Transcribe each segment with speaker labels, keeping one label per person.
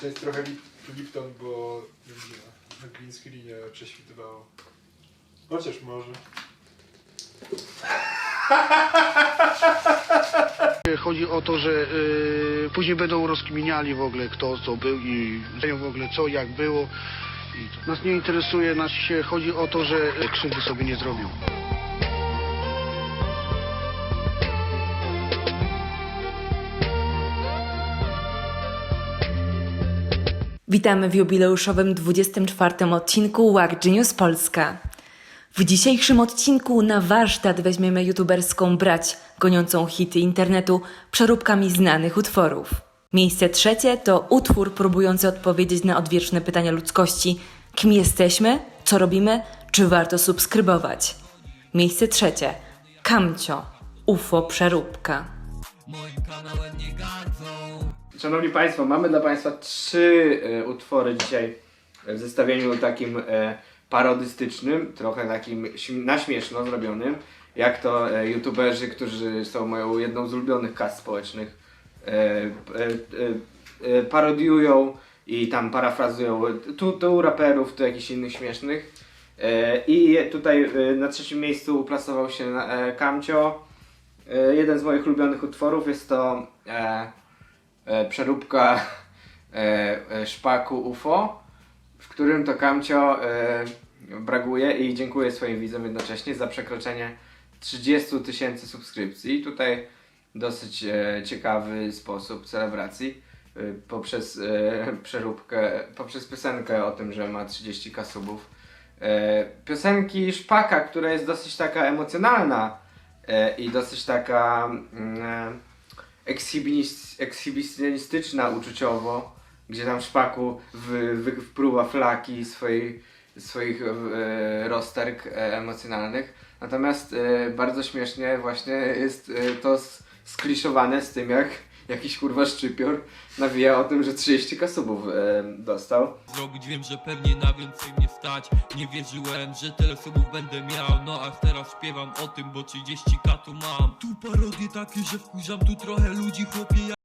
Speaker 1: To jest trochę lip, Lipton, bo na green screenie prześwitywało. Chociaż może.
Speaker 2: Chodzi o to, że y, później będą rozkminiali w ogóle kto co był i w ogóle co, jak było. I to nas nie interesuje, nas się chodzi o to, że krzywdy sobie nie zrobią.
Speaker 3: Witamy w jubileuszowym 24 odcinku Wag Genius Polska. W dzisiejszym odcinku na warsztat weźmiemy youtuberską brać, goniącą hity internetu przeróbkami znanych utworów. Miejsce trzecie to utwór próbujący odpowiedzieć na odwieczne pytania ludzkości: kim jesteśmy, co robimy, czy warto subskrybować. Miejsce trzecie Kamcio, UFO przeróbka.
Speaker 4: Szanowni Państwo, mamy dla Państwa trzy e, utwory dzisiaj w zestawieniu takim e, parodystycznym, trochę takim na śmieszno zrobionym, jak to e, youtuberzy, którzy są moją jedną z ulubionych kas społecznych, e, e, e, e, parodiują i tam parafrazują tu, tu raperów, tu jakichś innych śmiesznych. E, I tutaj e, na trzecim miejscu uplasował się e, Kamcio. E, jeden z moich ulubionych utworów jest to e, przeróbka e, e, szpaku UFO, w którym to Kamcio e, braguje i dziękuję swoim widzom jednocześnie za przekroczenie 30 tysięcy subskrypcji. Tutaj dosyć e, ciekawy sposób celebracji e, poprzez e, przeróbkę, poprzez piosenkę o tym, że ma 30k subów. E, piosenki Szpaka, która jest dosyć taka emocjonalna e, i dosyć taka mm, e, ekshibicjonistyczna uczuciowo, gdzie tam Szpaku wy, wy, wpruwa flaki swoich, swoich e, rozterk e, emocjonalnych. Natomiast e, bardzo śmiesznie właśnie jest e, to skliszowane z tym, jak jakiś kurwa szczypior nawija o tym, że 30 kasubów e, dostał.
Speaker 5: zrobić Wiem, że pewnie na więcej mnie stać. Nie wierzyłem, że tyle subów będę miał. No a teraz śpiewam o tym, bo 30 tu mam. Tu parodie takie, że wkurzam tu trochę ludzi Chłopie,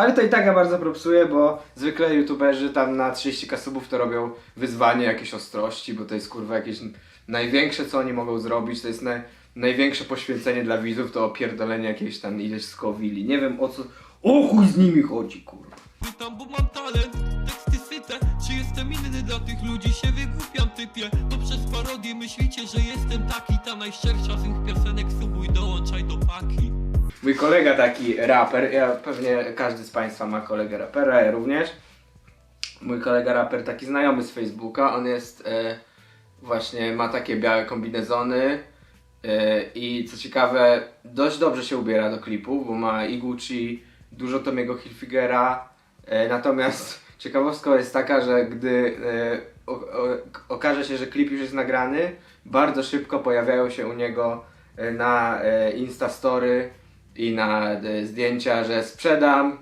Speaker 4: Ale to i tak ja bardzo propsuję, bo zwykle youtuberzy tam na 30 kasubów to robią wyzwanie jakieś ostrości, bo to jest kurwa jakieś największe co oni mogą zrobić, to jest naj, największe poświęcenie dla widzów, to opierdolenie jakiejś tam ileś skowili. Nie wiem o co, o chuj z nimi chodzi kurwa.
Speaker 5: pytam, bo mam talent Teksty syte, czy jestem inny dla tych ludzi? Się wygłupiam typie, to przez parodię myślicie, że jestem taki. Ta najszczersza z tych piosenek subuj, dołączaj do paki
Speaker 4: Mój kolega taki raper, ja pewnie każdy z Państwa ma kolegę rapera, ja również. Mój kolega raper taki znajomy z Facebooka, on jest e, właśnie, ma takie białe kombinezony e, i co ciekawe, dość dobrze się ubiera do klipów, bo ma i Gucci, dużo Tomiego Hilfigera, e, natomiast ciekawostka jest taka, że gdy e, o, o, okaże się, że klip już jest nagrany, bardzo szybko pojawiają się u niego e, na e, Instastory i na e, zdjęcia, że sprzedam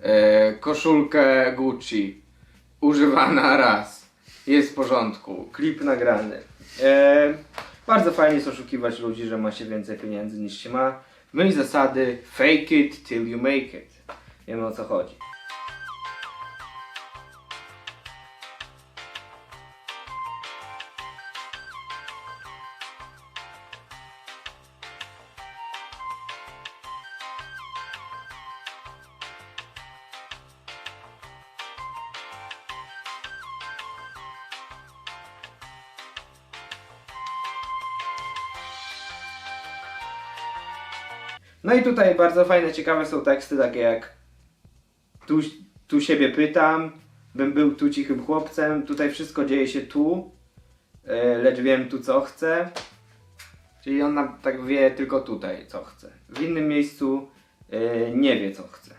Speaker 4: e, koszulkę Gucci używana raz. Jest w porządku. Klip nagrany. E, bardzo fajnie jest oszukiwać ludzi, że ma się więcej pieniędzy niż się ma. No i zasady fake it till you make it. Wiemy o co chodzi. No i tutaj bardzo fajne, ciekawe są teksty takie jak tu, tu siebie pytam, bym był tu cichym chłopcem, tutaj wszystko dzieje się tu, e, lecz wiem tu co chcę. Czyli on tak wie tylko tutaj co chce. W innym miejscu e, nie wie co chce.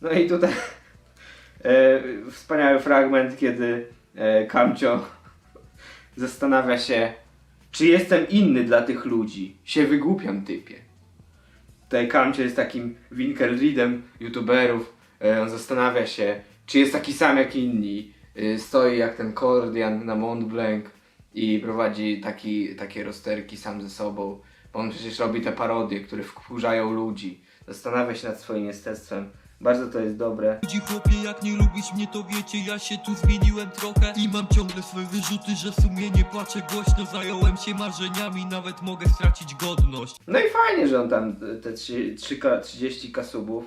Speaker 4: No i tutaj e, wspaniały fragment, kiedy Kamcio zastanawia się, Czy jestem inny dla tych ludzi? Się wygłupiam typie. Tutaj Kamcio jest takim Winkelriedem youtuberów. E, On zastanawia się, czy jest taki sam jak inni. E, Stoi jak ten Kordian na Mont Blanc i prowadzi taki, takie rozterki sam ze sobą. Bo on przecież robi te parodie, które wkurzają ludzi. Zastanawia się nad swoim jestestwem. Bardzo to jest dobre.
Speaker 5: Chłopie, jak nie lubisz mnie to wiecie Ja się tu zmieniłem trochę I mam ciągle swoje wyrzuty, że w sumie nie płaczę głośno Zająłem się marzeniami, nawet mogę stracić godność
Speaker 4: No i fajnie, że on tam te trzy- trzy ka- 30 kasubów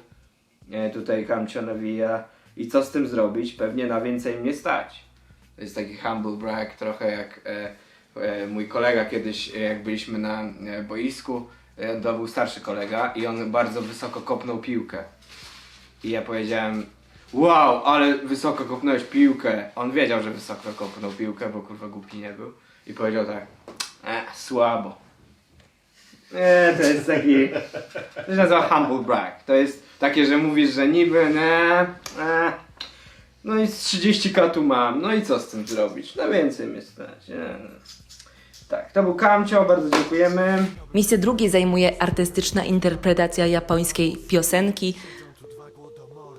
Speaker 4: e, tutaj Kamcio nawija. I co z tym zrobić? Pewnie na więcej mnie stać. To jest taki humble brag, trochę jak e, e, mój kolega kiedyś, e, jak byliśmy na e, boisku. E, to był starszy kolega i on bardzo wysoko kopnął piłkę. I ja powiedziałem, wow, ale wysoko kopnąłeś piłkę. On wiedział, że wysoko kopnął piłkę, bo kurwa głupi nie był. I powiedział tak, e, słabo. Nie, to jest taki. To się nazywa humble brag. To jest takie, że mówisz, że niby, nie, e, no i z 30k tu mam, no i co z tym zrobić? No więcej mnie stać. Nie, no. Tak, to był Kamcio, bardzo dziękujemy.
Speaker 3: Miejsce drugie zajmuje artystyczna interpretacja japońskiej piosenki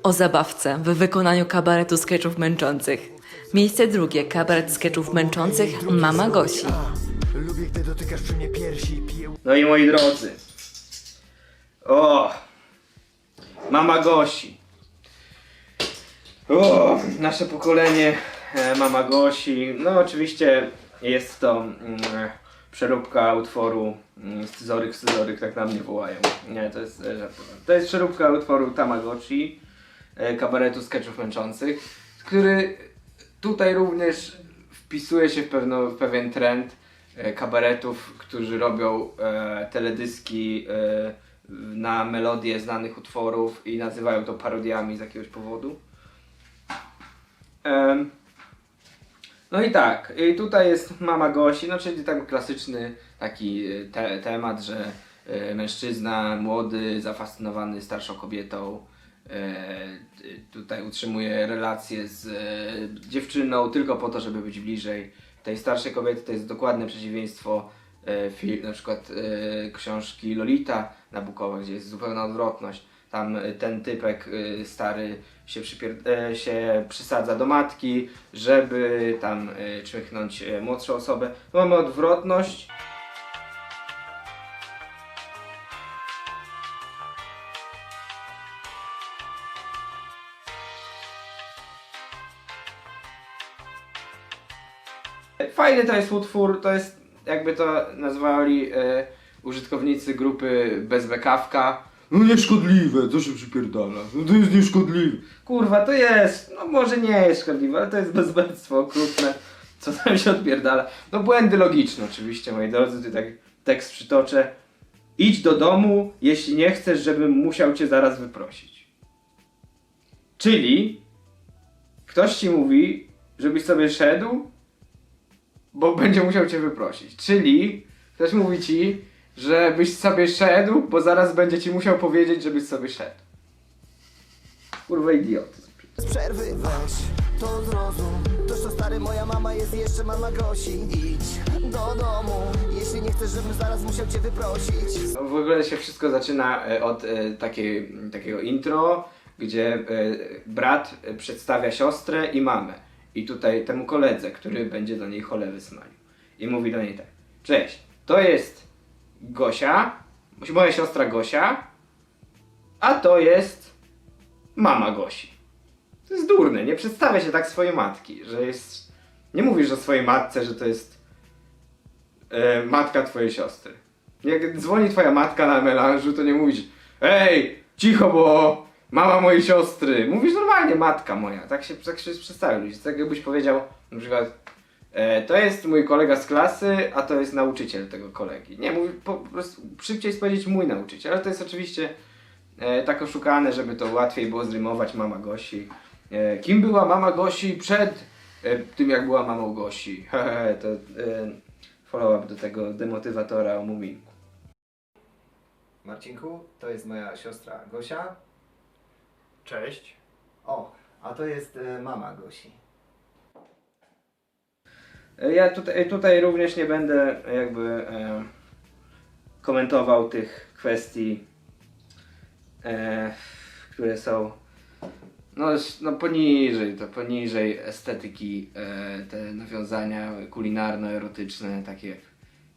Speaker 3: o zabawce w wykonaniu kabaretu sketchów męczących. Miejsce drugie kabaret sketchów męczących Mama Gosi.
Speaker 6: Lubię, gdy dotykasz przy mnie piersi Piję
Speaker 4: No i moi drodzy. O! Mama Gosi. O! Nasze pokolenie e, Mama Gosi. No oczywiście jest to mm, przeróbka utworu mm, Scyzoryk, Scyzoryk, tak na mnie wołają. Nie, to jest e. To jest przeróbka utworu Tamagotchi, kabaretu sketchów męczących, który tutaj również wpisuje się w, pewno, w pewien trend e, kabaretów, którzy robią e, teledyski e, na melodie znanych utworów i nazywają to parodiami z jakiegoś powodu. Em, no i tak, i tutaj jest Mama Gosi, no czyli tam klasyczny taki e, te, temat, że e, mężczyzna młody, zafascynowany starszą kobietą, e, tutaj utrzymuje relacje z e, dziewczyną tylko po to, żeby być bliżej tej starszej kobiety. To jest dokładne przeciwieństwo e, fil, na przykład e, książki Lolita Nabukowa, gdzie jest zupełna odwrotność. Tam e, ten typek e, stary się, przypier- e, się przysadza do matki, żeby tam e, czmychnąć e, młodszą osobę. Tu mamy odwrotność. Fajny to jest utwór, to jest jakby to nazwali e, użytkownicy grupy Bezbekawka. No nieszkodliwe, co się przypierdala, no to jest nieszkodliwe. Kurwa, to jest, no może nie jest szkodliwe, ale to jest bezbectwo okrutne, co tam się odpierdala. No błędy logiczne oczywiście, moi drodzy, tutaj tak tekst przytoczę. Idź do domu, jeśli nie chcesz, żebym musiał cię zaraz wyprosić. Czyli ktoś ci mówi, żebyś sobie szedł, bo będzie musiał cię wyprosić. Czyli ktoś mówi ci, żebyś sobie szedł, bo zaraz będzie ci musiał powiedzieć, żebyś sobie szedł. Kurwa idiotyzm.
Speaker 6: z przerwy Weź, to zrozum To co stary, moja mama jest jeszcze mama Gosi Idź do domu Jeśli nie chcesz, żebym zaraz musiał cię wyprosić
Speaker 4: No, w ogóle się wszystko zaczyna e, od e, takiej, takiego intro, gdzie e, brat e, przedstawia siostrę i mamę. I tutaj temu koledze, który będzie do niej cholewy smalił. I mówi do niej tak. Cześć, to jest Gosia, moja siostra Gosia, a to jest mama Gosi. To jest durne, nie przedstawia się tak swojej matki, że jest... Nie mówisz o swojej matce, że to jest e, matka twojej siostry. Jak dzwoni twoja matka na melanżu, to nie mówisz Ej, cicho, bo mama mojej siostry. Mówisz normalnie, matka moja. Tak się, tak się przedstawił. Tak jakbyś powiedział na przykład e, to jest mój kolega z klasy, a to jest nauczyciel tego kolegi. Nie, mówi, po, prostu szybciej jest powiedzieć mój nauczyciel, ale to jest oczywiście e, tak oszukane, żeby to łatwiej było zrymować mama Gosi. E, kim była mama Gosi przed e, tym, jak była mamą Gosi? To e, follow-up do tego demotywatora o Muminku.
Speaker 7: Marcinku, to jest moja siostra Gosia.
Speaker 1: Cześć.
Speaker 7: O, a to jest e, mama Gosi.
Speaker 4: E, Ja tutaj, tutaj również nie będę jakby e, komentował tych kwestii, e, które są no, s- no poniżej, to poniżej estetyki e, te nawiązania kulinarno-erotyczne, takie jak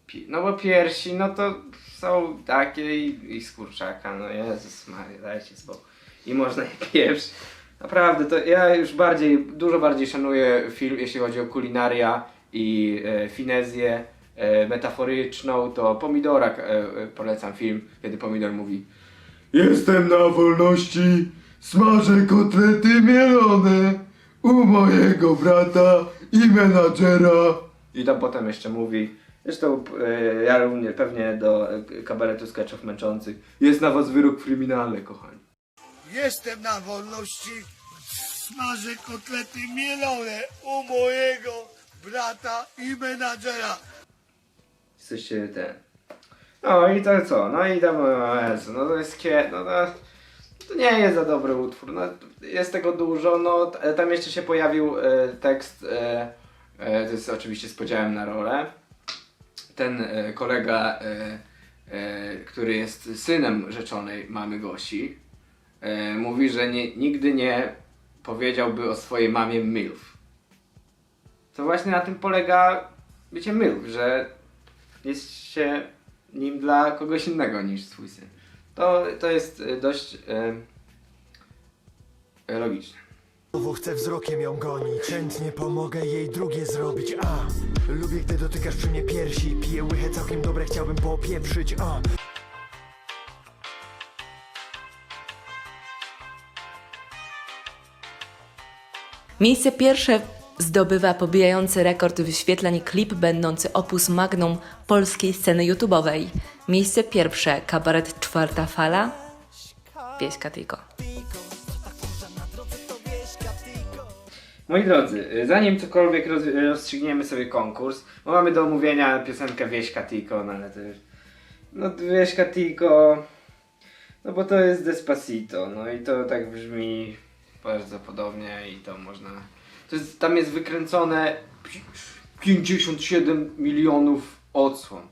Speaker 4: pi- no bo piersi, no to są takie i, i z kurczaka, no Jezus Maria, dajcie spokój. I można je pieprz. Naprawdę, to ja już bardziej, dużo bardziej szanuję film, jeśli chodzi o kulinaria i e, finezję e, metaforyczną, to Pomidora e, e, polecam film, kiedy Pomidor mówi Jestem na wolności, smażę kotlety mielone u mojego brata i menadżera. I tam potem jeszcze mówi, zresztą e, ja również pewnie do e, kabaretu sketchów męczących, jest na was wyrok w kryminale, kochani.
Speaker 8: Jestem na wolności, smażę kotlety mielone u mojego brata i menadżera.
Speaker 4: Jesteście ten. No i to co? No i tam, Jezu, no to jest kie... no to, nie jest za dobry utwór, no jest tego dużo, no t- tam jeszcze się pojawił e, tekst, e, e, to jest oczywiście z podziałem na rolę. Ten e, kolega, e, e, który jest synem rzeczonej mamy Gosi, e, mówi, że nie, nigdy nie powiedziałby o swojej mamie MILF. To właśnie na tym polega bycie MILF, że jest się nim dla kogoś innego niż swój syn. To, to jest y, dość y, logiczne.
Speaker 6: Znowu chcę wzrokiem ją gonić Chętnie pomogę jej drugie zrobić A Lubię gdy dotykasz przy mnie piersi Piję łychę całkiem dobre, chciałbym popieprzyć A
Speaker 3: Miejsce pierwsze zdobywa pobijający rekord wyświetleń klip będący opus magnum polskiej sceny YouTube'owej. Miejsce pierwsze kabaret Czwarta Fala. Wieśka tylko.
Speaker 4: Moi drodzy, zanim cokolwiek roz, rozstrzygniemy sobie konkurs, bo mamy do omówienia piosenkę Wieśka Tiko, no ale to już... No Wieśka Tiko... No bo to jest Despacito, no i to tak brzmi bardzo podobnie i to można... To jest, tam jest wykręcone pi- 57 milionów odsłon.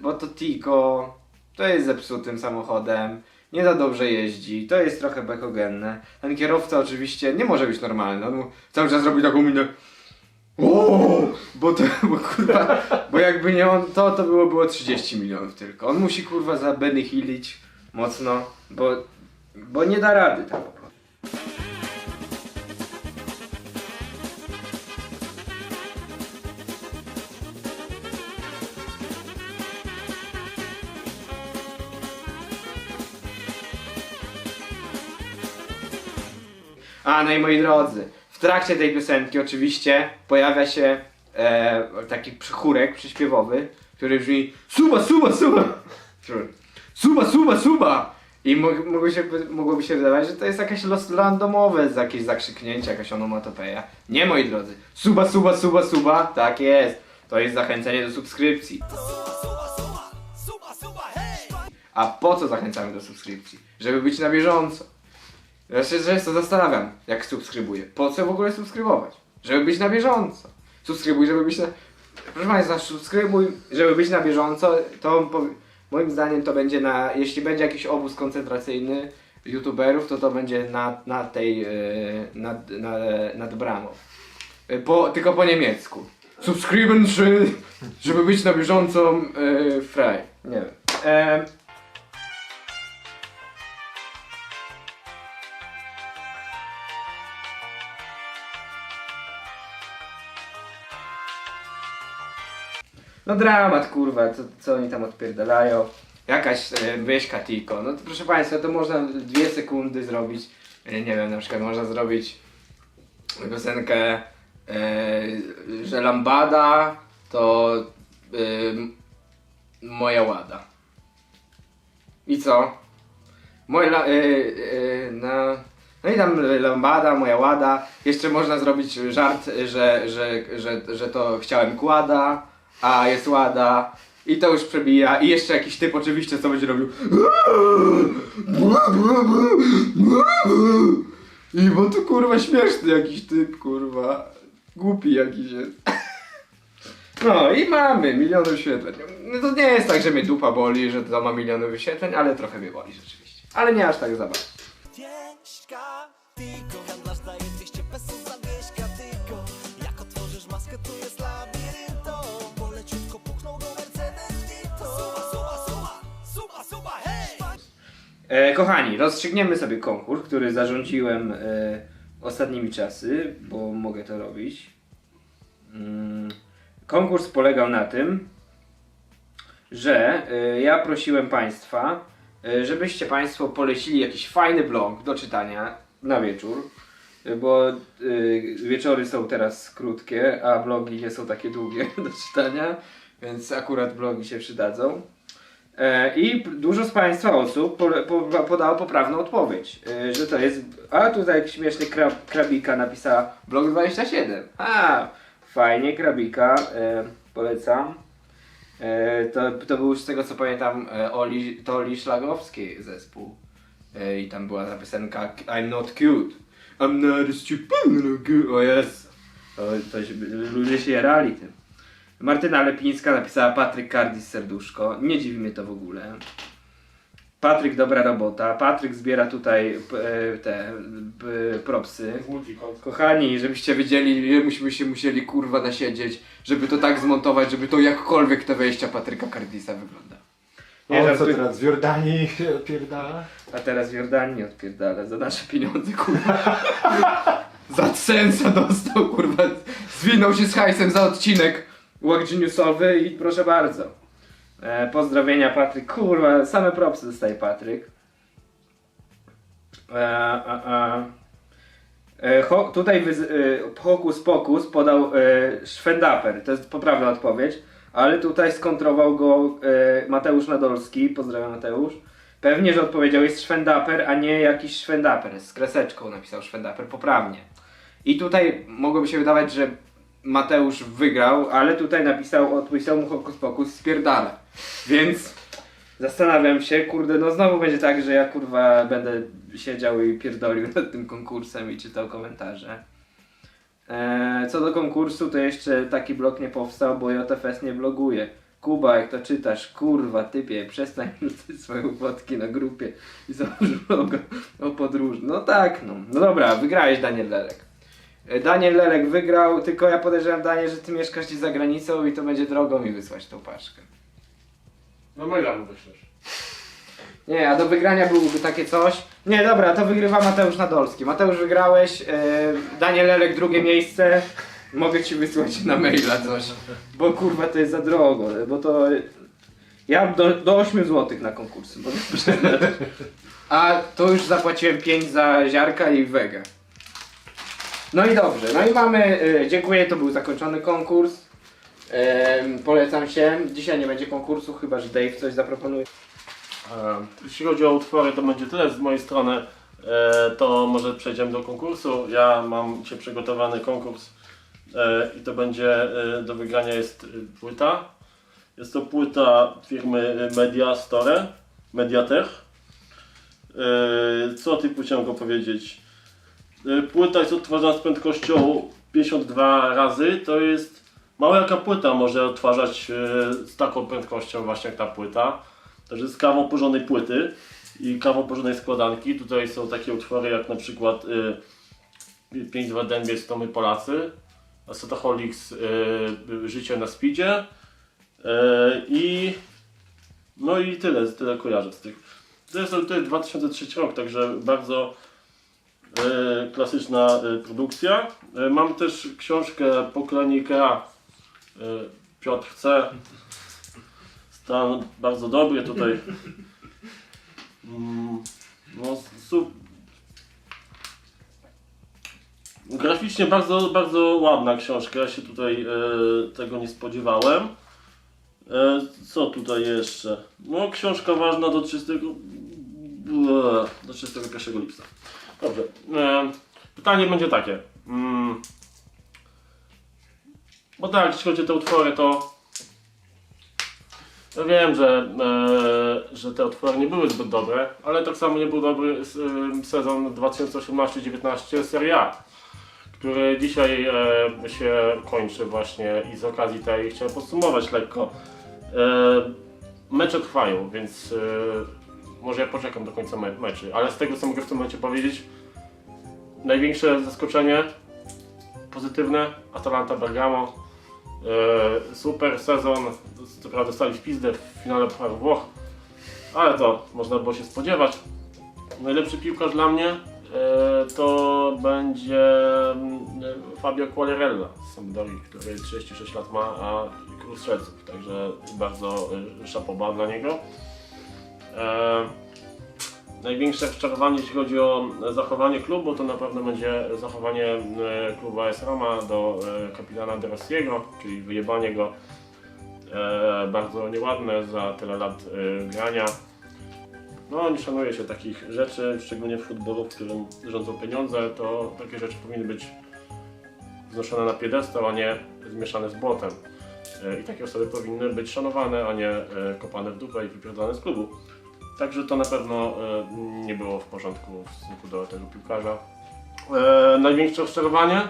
Speaker 4: Bo to Tico to jest zepsutym samochodem, nie za dobrze jeździ, to jest trochę bekogenne. Ten kierowca oczywiście nie może być normalny, on cały czas robi taką minę. O, bo to, bo kurwa, bo jakby nie on, to to było, było 30 milionów tylko. On musi kurwa za Benny Hillić mocno, bo, bo nie da rady tam po prostu. A, no i moi drodzy, w trakcie tej piosenki oczywiście pojawia się e, taki przychórek przyśpiewowy, który brzmi Suba, suba, suba! Suba, suba, suba! I mo- mogło się, mogłoby się wydawać, że to jest jakieś los randomowe, jakieś zakrzyknięcie, jakaś onomatopeja. Nie, moi drodzy. Suba, suba, suba, suba, tak jest. To jest zachęcenie do subskrypcji. A po co zachęcamy do subskrypcji? Żeby być na bieżąco. Ja się często zastanawiam, jak subskrybuję. Po co w ogóle subskrybować? Żeby być na bieżąco. Subskrybuj, żeby być na... Proszę Państwa, subskrybuj, żeby być na bieżąco. To moim zdaniem to będzie na... Jeśli będzie jakiś obóz koncentracyjny youtuberów, to to będzie na, na tej... Yy, nad, na, nad bramą. Yy, Po, tylko po niemiecku. Subskryben, czy- żeby być na bieżąco yy, frei. Nie wiem. Em, No dramat, kurwa, co, co oni tam odpierdalają. Jakaś e, wieśka Tiko. No to proszę Państwa, to można dwie sekundy zrobić. E, nie wiem, na przykład można zrobić piosenkę, e, że lambada to e, moja łada. I co? Moja, la- e, e, na, no i tam lambada, moja łada. Jeszcze można zrobić żart, że, że, że, że to chciałem kłada, a jest łada. I to już przebija. I jeszcze jakiś typ oczywiście co będzie robił. I bo to kurwa śmieszny jakiś typ, kurwa. Głupi jakiś jest. No i mamy miliony wyświetleń. No to nie jest tak, że mnie dupa boli, że to ma miliony wyświetleń, ale trochę mnie boli rzeczywiście. Ale nie aż tak zabawnie.
Speaker 6: Wieśka,
Speaker 4: E, kochani, rozstrzygniemy sobie konkurs, który zarządziłem e, ostatnimi czasy, bo mogę to robić. Mm, konkurs polegał na tym, że e, ja prosiłem Państwa, e, żebyście Państwo polecili jakiś fajny blog do czytania na wieczór, e, bo e, wieczory są teraz krótkie, a blogi nie są takie długie do czytania, więc akurat blogi się przydadzą. E, I dużo z Państwa osób po, po, podało poprawną odpowiedź, e, że to jest. A tutaj śmieszny krab, krabika napisała blog 27. A, fajnie, krabika, e, polecam. To, to był z tego co pamiętam Oli, to Oli Szlagowski zespół. I tam była ta piosenka I'm not cute. I'm not stupid. O jest. To się, ludzie się jarali tym. Martyna Lepińska napisała Patryk Kardis serduszko. Nie dziwi mnie to w ogóle. Patryk dobra robota. Patryk zbiera tutaj e, te propsy. Kochani, żebyście wiedzieli, ile myśmy się musieli kurwa nasiedzieć, żeby to tak zmontować, żeby to jakkolwiek te wejścia Patryka Kardisa wygląda. Nie,
Speaker 1: On co
Speaker 4: żartuję.
Speaker 1: teraz, z Jordanii pierdala?
Speaker 4: A teraz w Jordanii odpierdala za nasze pieniądze, kurwa. za censa dostał, kurwa. Zwinął się z hajsem za odcinek Walk Geniusowy i proszę bardzo. E, pozdrowienia Patryk. Kurwa, same propsy dostaje Patryk. E, a, a. E, ho, tutaj wyz, e, Hokus Pokus podał e, Szwendaper, to jest poprawna odpowiedź, ale tutaj skontrował go e, Mateusz Nadolski, pozdrawiam Mateusz. Pewnie, że odpowiedział jest Szwendaper, a nie jakiś Szwendaper, z kreseczką napisał Szwendaper, poprawnie. I tutaj mogłoby się wydawać, że Mateusz wygrał, ale tutaj napisał, odpisał mu Hokus Pokus spierdala. Więc zastanawiam się, kurde, no znowu będzie tak, że ja kurwa będę siedział i pierdolił nad tym konkursem i czytał komentarze. Eee, co do konkursu, to jeszcze taki blog nie powstał, bo JFS nie bloguje. Kuba, jak to czytasz, kurwa, typie, przestań rzucać swoje fotki na grupie i załóż bloga o podróży. No tak, no. No dobra, wygrałeś Daniel Lelek. E, Daniel Lelek wygrał, tylko ja podejrzewam, Daniel, że ty mieszkasz gdzieś za granicą i to będzie drogo mi wysłać tą paczkę.
Speaker 9: No maila mu wyślesz.
Speaker 4: Nie, a do wygrania byłoby takie coś. Nie, dobra, to wygrywa Mateusz Nadolski. Mateusz, wygrałeś. Yy, Daniel Lelek, drugie miejsce. Mogę ci wysłać na maila coś. Bo kurwa to jest za drogo, bo to. Ja do, do 8 zł na konkursy. Bo a to już zapłaciłem 5 za ziarka i wege. No i dobrze, no i mamy. Yy, dziękuję, to był zakończony konkurs. Polecam się. Dzisiaj nie będzie konkursu, chyba że Dave coś zaproponuje.
Speaker 9: E, Jeśli chodzi o utwory, to będzie tyle z mojej strony. E, To może przejdziemy do konkursu. Ja mam dzisiaj przygotowany konkurs e, i to będzie e, do wygrania jest e, płyta. Jest to płyta firmy Media Store, Mediatech. E, Co o tej płycie mogę powiedzieć? E, Płyta jest odtwarzana z prędkością 52 razy. To jest mała jaka płyta może odtwarzać e, z taką prędkością właśnie jak ta płyta. Także z kawą porządnej płyty i kawą porządnej składanki. Tutaj są takie utwory jak na przykład y, 5-2 Dębiec to my Polacy, Asatoholics y, Życie na speedzie y, i no i tyle, tyle kojarzę z tych. To jest, to jest 2003 rok, także bardzo y, klasyczna y, produkcja. Y, mam też książkę Pokolenie Ikea Piotr C. Stan bardzo dobry tutaj. Mm, No, su- Graficznie bardzo, bardzo ładna książka. Ja się tutaj e, tego nie spodziewałem. E, co tutaj jeszcze? No, książka ważna do 30. Ble, do 31 lipca. Dobrze. E, pytanie będzie takie. Mm, bo tak, jeśli chodzi o te utwory, to Ja wiem, że, e, że te otwory nie były zbyt dobre, ale tak samo nie był dobry e, sezon 2018-19 Serie A, który dzisiaj e, się kończy właśnie i z okazji tej chciałem podsumować lekko. E, mecze trwają, więc e, może ja poczekam do końca me meczy, ale z tego co mogę w tym momencie powiedzieć, największe zaskoczenie pozytywne Atalanta Bergamo. E, super sezon, co prawda dostali w pizdę w finale Pucharu Włoch, ale to można było się spodziewać. Najlepszy piłkarz dla mnie e, to będzie mm, Fabio Quagliarella z Sampdorii, który 36 lat ma, a król strzelców, także bardzo e, szapoba dla niego. E, Największe rozczarowanie, jeśli chodzi o zachowanie klubu, to na pewno będzie zachowanie e, klubu AS Roma do e, kapitana De Rossiego, czyli wyjebanie go bardzo nieładne za tyle lat grania. No, nie szanuje się takich rzeczy, szczególnie w futbolu, w którym rządzą pieniądze, to takie rzeczy powinny być wznoszone na piedestał, a nie zmieszane z błotem. I takie osoby powinny być szanowane, a nie kopane w dupę i wypierdolone z klubu. Także to na pewno e, nie było w porządku w stosunku do tego piłkarza. E, największe rozczarowanie?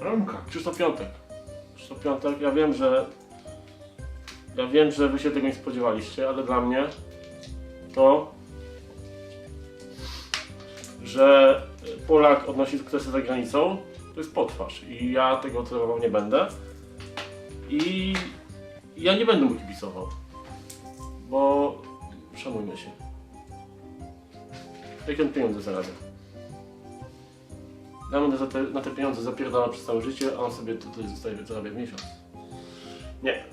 Speaker 9: Ramka. Krzysztof Piątek. Krzysztof Piątek, ja wiem, że ja wiem, że wy się tego nie spodziewaliście, ale dla mnie to, że Polak odnosi sukcesy za granicą, to jest potwarz i ja tego tolerował nie będę. I ja nie będę mu kibicował bo szanujmy się. Jak on pieniądze zarabia? Ja będę za te, na te pieniądze zapierdalał przez całe życie, a on sobie tutaj zostaje zarabia w miesiąc. Nie.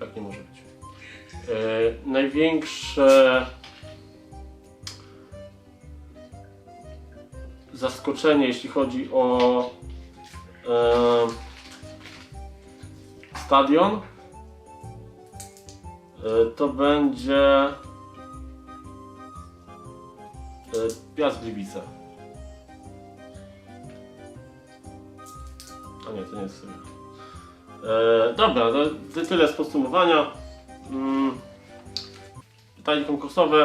Speaker 9: Tak nie może być. E, największe zaskoczenie, jeśli chodzi o e, stadion, to będzie e, Piast Gliwice. A nie, to nie jest sobie. E, dobra, to ty- tyle z podsumowania. Mm, pytanie konkursowe.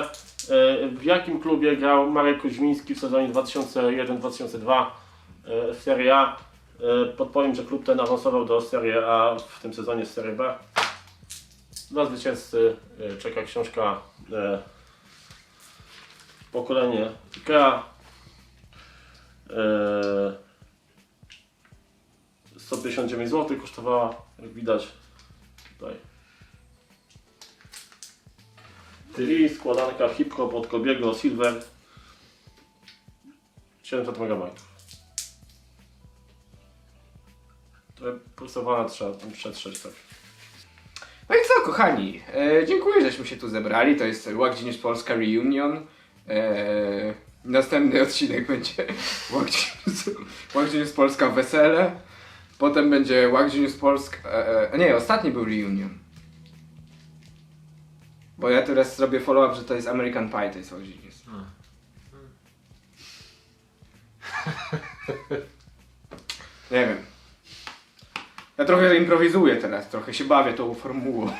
Speaker 9: E, w jakim klubie grał Marek Koźmiński w sezonie 2001-2002 e, w Serie A? E, podpowiem, że klub ten awansował do Serie A w tym sezonie z Serie B. Dla zwycięzcy e, czeka książka e, Pokolenie IKEA. E, 159 zł kosztowała, jak widać tutaj. Tri, składanka hip-hop od Kobiego Silver 700 MB. To pulsowana trzeba przetrzeć tak.
Speaker 4: Kochani? E, dziękuję, żeśmy się tu zebrali. To jest News Polska Reunion. E, następny odcinek będzie News Polska Wesele. Potem będzie News Polska... E, e, nie, ostatni był Reunion. Bo ja teraz zrobię follow-up, że to jest American Pie, to jest Łak News. Nie wiem. Ja trochę improwizuję teraz, trochę się bawię tą formułą.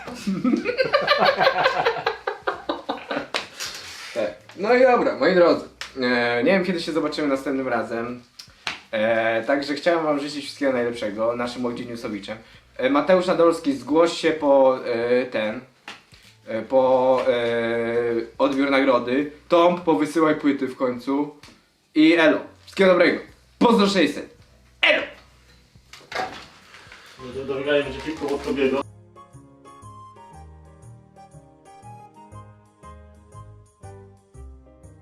Speaker 4: tak. No i dobra, moi drodzy. E, nie wiem kiedy się zobaczymy następnym razem. E, także chciałem wam życzyć wszystkiego najlepszego, naszym Łodzi Newsowiczem. E, Mateusz Nadolski, zgłoś się po e, ten, po odbiór nagrody. Tom, powysyłaj płyty w końcu. I elo. Wszystkiego dobrego. Pozdro 600.
Speaker 9: Do, wygrania będzie kilku od Kobiego.